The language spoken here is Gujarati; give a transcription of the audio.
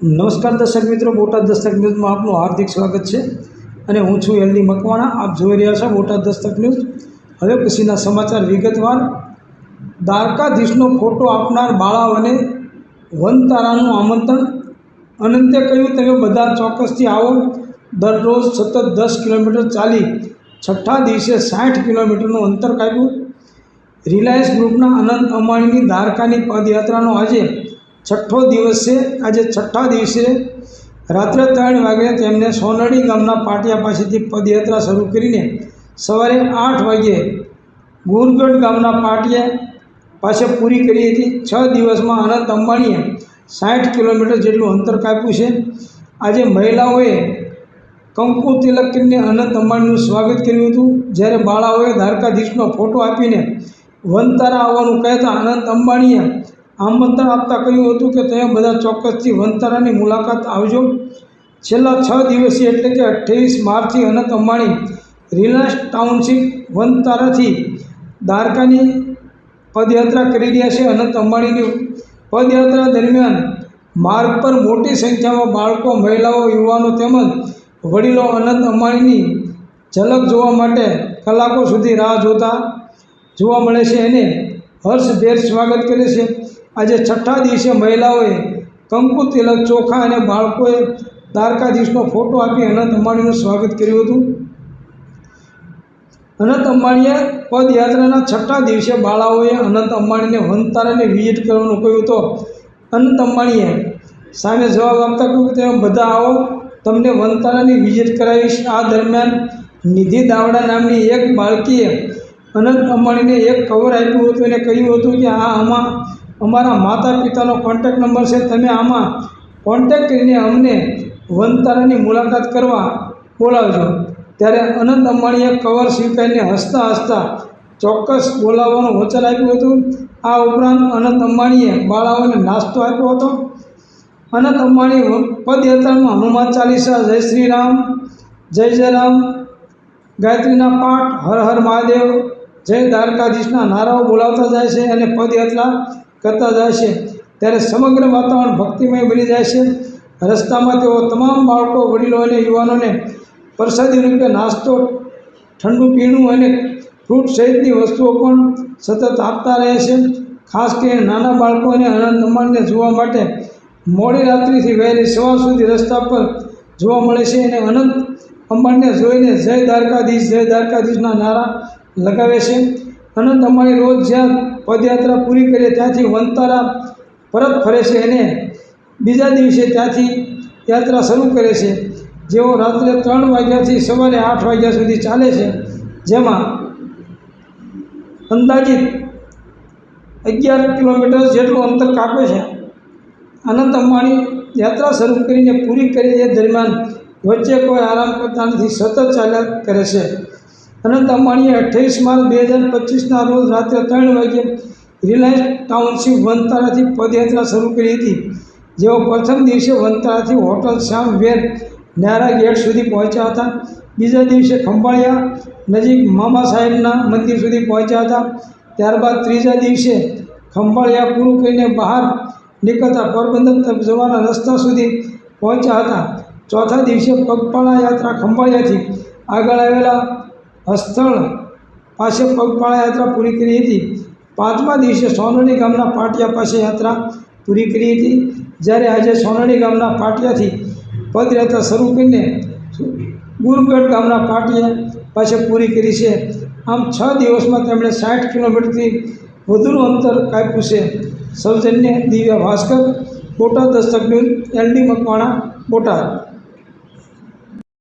નમસ્કાર દર્શક મિત્રો, બોટાદ દસ્તક ન્યૂઝમાં આપનું હાર્દિક સ્વાગત છે અને હું છું એલની મકવાણા. આપ જોઈ રહ્યા છો બોટાદ દસ્તક ન્યૂઝ. હવે પછીના સમાચાર વિગતવાર. દ્વારકાધીશનો ફોટો આપનાર બાળાઓને વનતારાનું આમંત્રણ. અનંતે કહ્યું, તમે બધા ચોક્કસથી આવો. દરરોજ સતત દસ કિલોમીટર ચાલી છઠ્ઠા દિવસે સાઠ કિલોમીટરનું અંતર કાપ્યું રિલાયન્સ ગ્રુપના અનંત અમાણીની દ્વારકાની પદયાત્રાનો આજે છઠ્ઠો દિવસ છે આજે છઠ્ઠા દિવસે રાત્રે ત્રણ વાગે તેમને સોનડી ગામના પાટિયા પાસેથી પદયાત્રા શરૂ કરીને સવારે આઠ વાગ્યે ગુરગઢ ગામના પાટિયા પાસે પૂરી કરી હતી. છ દિવસમાં અનંત અંબાણીએ સાઠ કિલોમીટર જેટલું અંતર કાપ્યું છે. આજે મહિલાઓએ કંકુ તિલક કરીને અનંત અંબાણીનું સ્વાગત કર્યું હતું. જ્યારે બાળાઓએ દ્વારકાધીશનો ફોટો આપીને વનતારા આવવાનું કહેતા અનંત અંબાણીએ આમંત્રણ આપતા કહ્યું હતું કે તમે બધા ચોક્કસથી વનતારાની મુલાકાત આવજો. છેલ્લા છ દિવસીય એટલે કે અઠ્ઠાવીસ માર્ચથી અનંત અંબાણી રિલાયન્સ ટાઉનશીપ વનતારાથી દ્વારકાની પદયાત્રા કરી રહ્યા છે અનંત અંબાણીની. પદયાત્રા દરમિયાન માર્ગ પર મોટી સંખ્યામાં બાળકો, મહિલાઓ, યુવાનો તેમજ વડીલો અનંત અંબાણીની ઝલક જોવા માટે કલાકો સુધી રાહ જોતા જોવા મળે છે. એને હર્ષભેર સ્વાગત કરે છે. આજે છઠ્ઠા દિવસે મહિલાઓએ કંકુ તિલક ચોખા અને બાળકોએ દ્વારકાધીશનો ફોટો આપી અનંત અંબાણીનું સ્વાગત કર્યું હતું. અનંત અંબાણીએ પદયાત્રાના છઠ્ઠા દિવસે બાળાઓએ અનંત અંબાણીને વનતારાને વિઝિટ કરવાનું કહ્યું તો અનંત અંબાણીએ સામે જવાબ આપતા કહ્યું કે તમે બધા આવો, તમને વનતારાની વિઝિટ કરાવીશ. આ દરમિયાન નિધિ દાવડા નામની એક બાળકીએ અનંત અંબાણીને એક કવર આપ્યું હતું. અને કહ્યું હતું કે આ આમાં અમારા માતા પિતાનો કોન્ટેક નંબર છે. તમે આમાં કોન્ટેક કરીને અમને વનતારાની મુલાકાત કરવા બોલાવજો. ત્યારે અનંત અંબાણીએ કવર સ્વીકારીને હસતા હસતા ચોક્કસ બોલાવવાનું વચન આપ્યું હતું. આ ઉપરાંત અનંત અંબાણીએ બાળાઓને નાસ્તો આપ્યો હતો. અનંત અંબાણી પદયાત્રામાં હનુમાન ચાલીસા, જય શ્રી રામ જય જય રામ ગાયત્રીના પાઠ, હર હર મહાદેવ, જય દ્વારકાધીશના નારાઓ બોલાવતા જાય છે અને પદયાત્રા કરતા જાય છે. ત્યારે સમગ્ર વાતાવરણ ભક્તિમય બની જાય છે. રસ્તામાં તેઓ તમામ બાળકો, વડીલો અને યુવાનોને પ્રસાદી રૂપે નાસ્તો, ઠંડુ પીણું અને ફ્રૂટ સહિતની વસ્તુઓ પણ સતત આપતા રહે છે. ખાસ કરીને નાના બાળકોને અનંત અંબાણીને જોવા માટે મોડી રાત્રિથી વહેલી સવાર સુધી રસ્તા પર જોવા મળે છે અને અનંત અંબાણને જોઈને જય દ્વારકાધીશ, જય દ્વારકાધીશના નારા લગાવે છે. અનંત અંબાણી રોજ જ્યાં પદયાત્રા પૂરી કરીએ ત્યાંથી વનતારા પરત ફરે છે અને બીજા દિવસે ત્યાંથી યાત્રા શરૂ કરે છે. જેઓ રાત્રે ત્રણ વાગ્યાથી સવારે આઠ વાગ્યા સુધી ચાલે છે, જેમાં અંદાજિત અગિયાર કિલોમીટર જેટલું અંતર કાપે છે. અનંત અંબાણી યાત્રા શરૂ કરીને પૂરી કરી એ દરમિયાન વચ્ચે કોઈ આરામ કરતા નથી, સતત ચાલ્યા કરે છે. અનંત અંબાણીએ અઠ્ઠાવીસ માર્ચ બે હજાર પચીસના રોજ રાત્રે ત્રણ વાગ્યે રિલાયન્સ ટાઉનશીપ વનતારાથી પદયાત્રા શરૂ કરી હતી, જેઓ પ્રથમ દિવસે વનતારાથી હોટલ શ્યામ વેર ન્યારા ગેટ સુધી પહોંચ્યા હતા. બીજા દિવસે ખંભાળિયા નજીક મામા સાહેબના મંદિર સુધી પહોંચ્યા હતા. ત્યારબાદ ત્રીજા દિવસે ખંભાળિયા પૂરું કરીને બહાર નીકળતા પોરબંદર તરફ જવાના રસ્તા સુધી પહોંચ્યા હતા. ચોથા દિવસે પગપાળા યાત્રા ખંભાળિયાથી આગળ આવેલા હસ્થળ પાસે પગપાળા યાત્રા પૂરી કરી હતી. પાંચમા દિવસે સોનડી ગામના પાટિયા પાસે યાત્રા પૂરી કરી હતી. જ્યારે આજે સોનડી ગામના પાટિયાથી પદયાત્રા શરૂ કરીને ગુરગઢ ગામના પાટિયા પાસે પૂરી કરી છે. આમ છ દિવસમાં તેમણે સાઠ કિલોમીટરથી વધુનું અંતર કાપ્યું છે. સૌજન્ય દિવ્યા ભાસ્કર, બોટાદ દસ્તક ન્યૂઝ એલડી મકવાણા, બોટાદ.